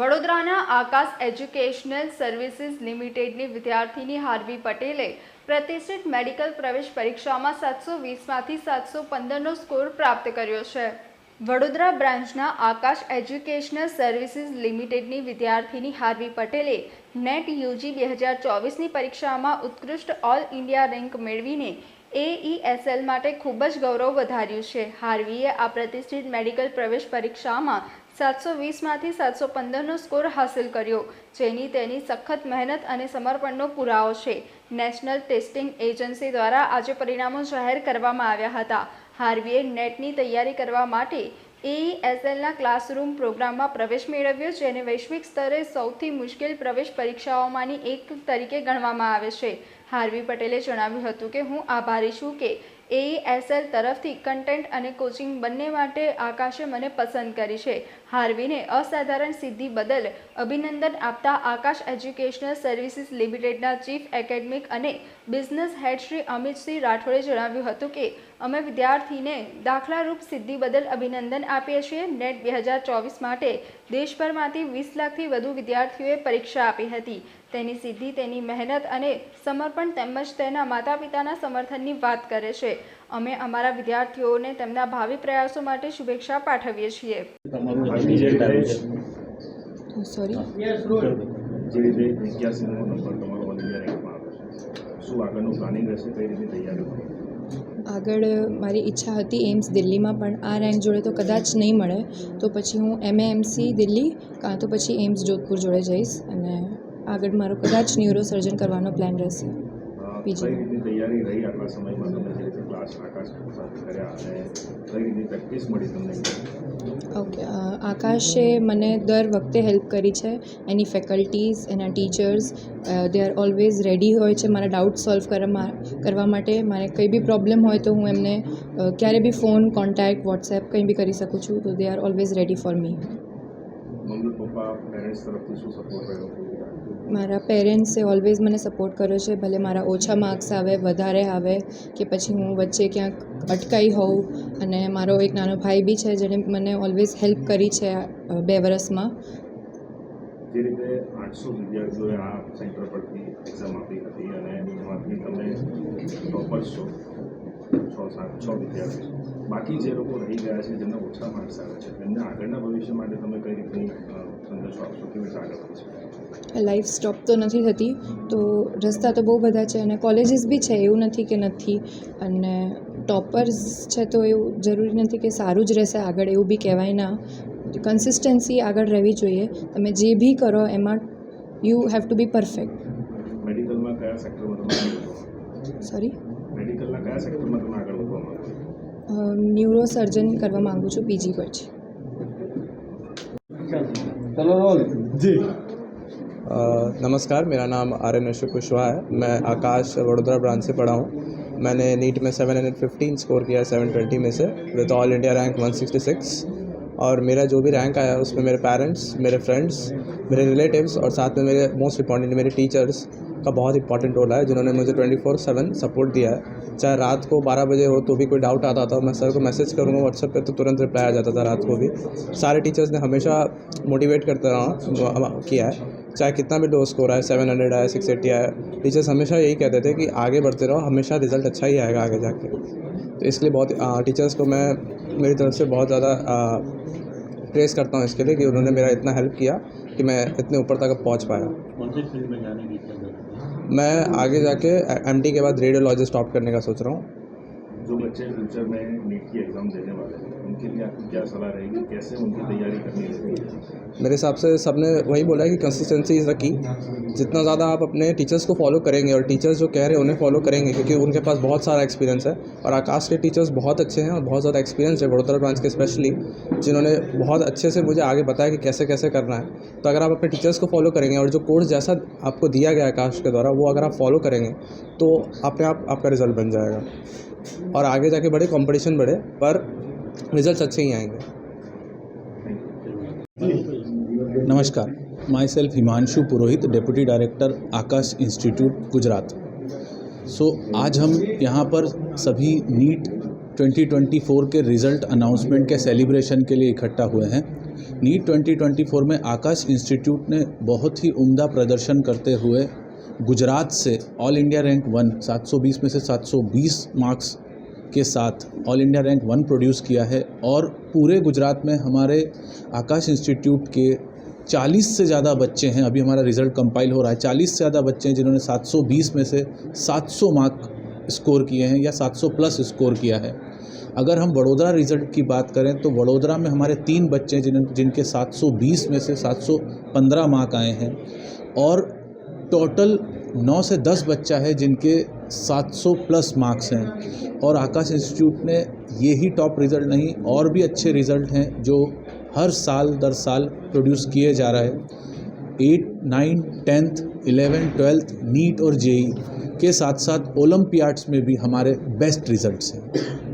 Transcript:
વડોદરાના આકાશ educational services લિમિટેડની વિદ્યાર્થીની Harvey પટેલે પ્રતિષ્ઠિત મેડિકલ પ્રવેશ પરીક્ષામાં સાતસો વીસમાંથી સાતસો પંદરનો સ્કોર પ્રાપ્ત કર્યો છે વડોદરા બ્રાન્ચના આકાશ એજ્યુકેશનલ સર્વિસીસ લિમિટેડની વિદ્યાર્થીની હાર્વી પટેલે નેટ યુજી બે હજાર ચોવીસની પરીક્ષામાં ઉત્કૃષ્ટ ઓલ ઇન્ડિયા રેન્ક મેળવીને એઈએસએલ e માટે ખૂબ જ ગૌરવ વધાર્યું છે હાર્વીએ આ પ્રતિષ્ઠિત મેડિકલ પ્રવેશ પરીક્ષામાં સાતસો વીસમાંથી સાતસો પંદરનો સ્કોર હાંસલ કર્યો જેની તેની સખત મહેનત અને સમર્પણનો પુરાવો છે નેશનલ ટેસ્ટિંગ એજન્સી દ્વારા આજે પરિણામો જાહેર કરવામાં આવ્યા હતા હાર્વીએ નેટની તૈયારી કરવા માટે એઈએસએલના e ક્લાસરૂમ પ્રોગ્રામમાં પ્રવેશ મેળવ્યો જેને વૈશ્વિક સ્તરે સૌથી મુશ્કેલ પ્રવેશ પરીક્ષાઓમાંની એક તરીકે ગણવામાં આવે છે હાર્વી પટેલે જણાવ્યું હતું કે હું આભારી છું કે એઈએસએલ e તરફથી કન્ટેન્ટ અને કોચિંગ બંને માટે આકાશે મને પસંદ કરી છે હાર્વીને અસાધારણ સિદ્ધિ બદલ અભિનંદન આપતા આકાશ એજ્યુકેશનલ સર્વિસીસ લિમિટેડના ચીફ એકેડમિક અને બિઝનેસ હેડ શ્રી અમિતસિંહ રાઠોડે જણાવ્યું હતું કે અમે વિદ્યાર્થીને દાખલારૂપ સિદ્ધિ બદલ અભિનંદન આપીએ છીએ નેટ બે હજાર ચોવીસ માટે દેશભરમાંથી વીસ લાખથી વધુ વિદ્યાર્થીઓએ પરીક્ષા આપી હતી તેની સિદ્ધિ તેની મહેનત અને સમર્પણ તેમજ તેના માતા પિતાના સમર્થનની વાત કરે છે અમે અમારા વિદ્યાર્થીઓને તેમના ભાવિ પ્રયાસો માટે શુભેચ્છા પાઠવીએ છીએ શું આગળનું પ્લાનિંગ રહેશે કઈ રીતે તૈયારી આગળ મારી ઈચ્છા હતી એમ્સ દિલ્હીમાં પણ આ રેન્ક જોડે તો કદાચ નહીં મળે તો પછી હું એમસી દિલ્હી કાં તો પછી એમ્સ જોધપુર જોડે જઈશ અને આગળ મારો કદાચ ન્યુરો સર્જન કરવાનો પ્લાન રહેશે ઓકે આકાશે મને દર વખતે હેલ્પ કરી છે એની ફેકલ્ટીઝ એના teachers they are always ready હોય છે મારા ડાઉટ સોલ્વ કરવા માટે મારે કંઈ બી પ્રોબ્લેમ હોય તો હું એમને ક્યારે બી ફોન કોન્ટેક્ટ વોટ્સએપ કંઈ બી કરી શકું છું તો they are always ready for me મમ્મી પપ્પા પેરેન્ટ્સ તરફથી શું સપોર્ટ રહ્યો મારા પેરેન્ટ્સે ઓલવેઝ મને સપોર્ટ કર્યો છે ભલે મારા ઓછા માર્ક્સ આવે વધારે આવે કે પછી હું વચ્ચે ક્યાંક અટકાઈ હોઉં અને મારો એક નાનો ભાઈ બી છે જેણે મને ઓલવેઝ હેલ્પ કરી છે બે વર્ષમાં બાકી જે લોકો રહી ગયા છે જેમને ઓછા માર્ક્સ આવે છે તેમને આગળના ભવિષ્ય માટે તમે કઈ રીતની લાઈફ સ્ટોપ તો નથી થતી તો રસ્તા તો બહુ બધા છે અને કોલેજીસ બી છે એવું નથી કે નથી અને ટોપર્સ છે તો એવું જરૂરી નથી કે સારું જ રહેશે આગળ એવું બી કહેવાય ના કન્સિસ્ટન્સી આગળ રહેવી જોઈએ તમે જે બી કરો એમાં you have to be perfect sorry neurosurgeon કરવા માગું છું પીજી પછી जी आ, नमस्कार मेरा नाम आर्यन अशोक कुशवाहा है मैं आकाश वडोदरा ब्रांच से पढ़ा हूँ मैंने नीट में सेवन हंड्रेड फिफ्टीन स्कोर किया सेवन ट्वेंटी में से with all India rank one sixty six और मेरा जो भी रैंक आया उसमें मेरे पेरेंट्स मेरे फ्रेंड्स मेरे रिलेटिव्स और साथ में मेरे मोस्ट इंपॉर्टेंट मेरे टीचर्स का बहुत इंपॉर्टेंट रोल है जिन्होंने मुझे ट्वेंटी फोर सेवन सपोर्ट दिया है चाहे रात को बारह बजे हो तो भी कोई डाउट आता था मैं सर को मैसेज करूँगा व्हाट्सएप पे तो तुरंत रिप्लाई आ जाता था रात को भी सारे टीचर्स ने हमेशा मोटिवेट करता रहा किया है चाहे कितना भी डोज स्कोर आए सेवन हंड्रेड आए सिक्स एट्टी आए टीचर्स हमेशा यही कहते थे कि आगे बढ़ते रहो हमेशा रिज़ल्ट अच्छा ही आएगा आगे जाके तो इसलिए बहुत टीचर्स को मैं मेरी तरफ से बहुत ज़्यादा प्रेस करता हूँ इसके लिए कि उन्होंने मेरा इतना हेल्प किया कि मैं इतने ऊपर तक पहुँच पाया मैं आगे जाके एम के बाद रेडियोलॉजिस्ट टॉप करने का सोच रहा हूँ जो बच्चे फ्यूचर में नीट की एग्ज़ाम देने वाले हैं उनके लिए आपकी क्या सलाह रहेगी कैसे उनकी तैयारी करनी रहेगी मेरे हिसाब से सब ने वही बोला है कि कंसिस्टेंसी इज़ रखी जितना ज़्यादा आप अपने टीचर्स को फॉलो करेंगे और टीचर्स जो कह रहे हैं उन्हें फॉलो करेंगे क्योंकि उनके पास बहुत सारा एक्सपीरियंस है और आकाश के टीचर्स बहुत अच्छे हैं और बहुत ज़्यादा एक्सपीरियंस है वडोदरा ब्रांच के स्पेशली जिन्होंने बहुत अच्छे से मुझे आगे बताया कि कैसे कैसे करना है तो अगर आप अपने टीचर्स को फॉलो करेंगे और जो कोर्स जैसा आपको दिया गया आकाश के द्वारा वो अगर आप फॉलो करेंगे तो अपने आप आपका रिजल्ट बन जाएगा और आगे जाके बढ़े कंपटीशन बढ़े पर रिजल्ट अच्छे ही आएंगे नमस्कार myself Himanshu Purohit deputy director Aakash institute Gujarat so so, आज हम यहाँ पर सभी नीट 2024 के रिज़ल्ट अनाउंसमेंट के सेलिब्रेशन के लिए इकट्ठा हुए हैं नीट 2024 में आकाश इंस्टीट्यूट ने बहुत ही उम्दा प्रदर्शन करते हुए गुजरात से ऑल इंडिया रैंक वन 720 में से 720 मार्क्स के साथ all India rank one produce किया है और पूरे गुजरात में हमारे आकाश इंस्टीट्यूट के 40 से ज़्यादा बच्चे हैं अभी हमारा रिज़ल्ट कंपाइल हो रहा है 40 से ज़्यादा बच्चे हैं जिन्होंने 720 में से 700 मार्क स्कोर किए हैं या 700 प्लस स्कोर किया है अगर हम वडोदरा रिज़ल्ट की बात करें तो वडोदरा में हमारे तीन बच्चे हैं जिन जिनके 720 में से 715 मार्क आए हैं और टोटल नौ से दस बच्चा है जिनके 700 प्लस मार्क्स हैं और आकाश इंस्टीट्यूट ने ये ही टॉप रिज़ल्ट नहीं और भी अच्छे रिज़ल्ट हैं जो हर साल दर साल प्रोड्यूस किए जा रहा है eight nine tenth eleven twelfth NEET और जेई के साथ साथ ओलम्पियाड्स में भी हमारे बेस्ट रिज़ल्ट हैं